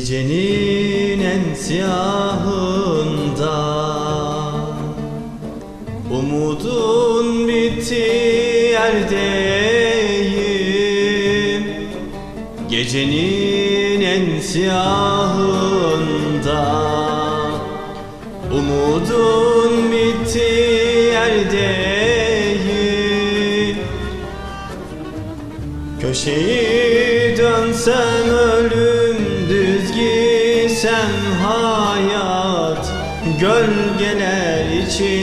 Gecenin en siyahında Umudun bitti yerdeyim Gecenin en siyahında Umudun bitti yerdeyim Köşeyi dönsem ölüm Gölgeler içindeyim.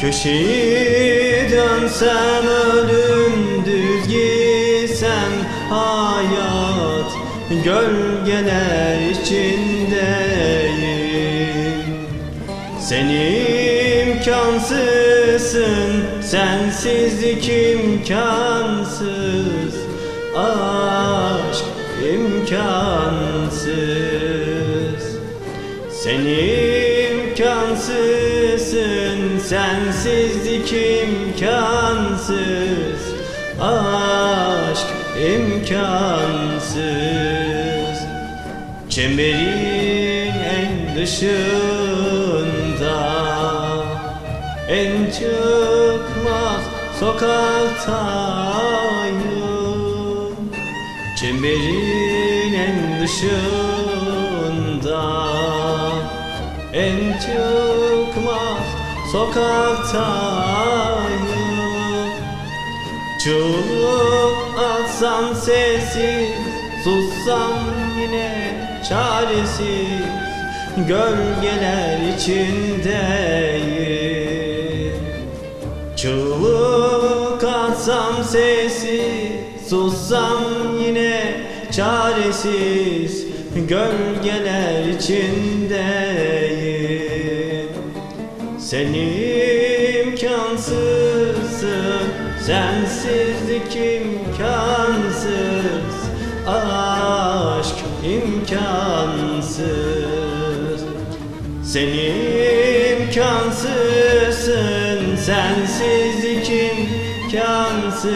Köşeyi dönsem ölüm düz gitsem hayat Gölgeler içindeyim. Sen imkansızsın, sensizlik imkansız Aşk imkansız Sen imkansızsın, sensizlik imkansız Aşk imkansız. Çemberin en dışında En çıkmaz sokaktayım Çemberin en dışında En çıkmaz sokaktayım Çığlık atsam sessiz Sussam yine çaresiz. Gölgeler içindeyim. Çığlık atsam sessiz Sussam yine çaresiz Gölgeler içindeyim. Sen imkansızsın Sensizlik imkansız Aşk imkansız. Sen imkansızsın Sensizlik imkansız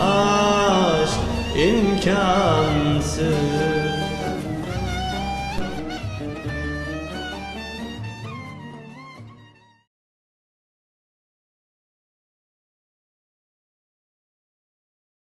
Aşk imkansız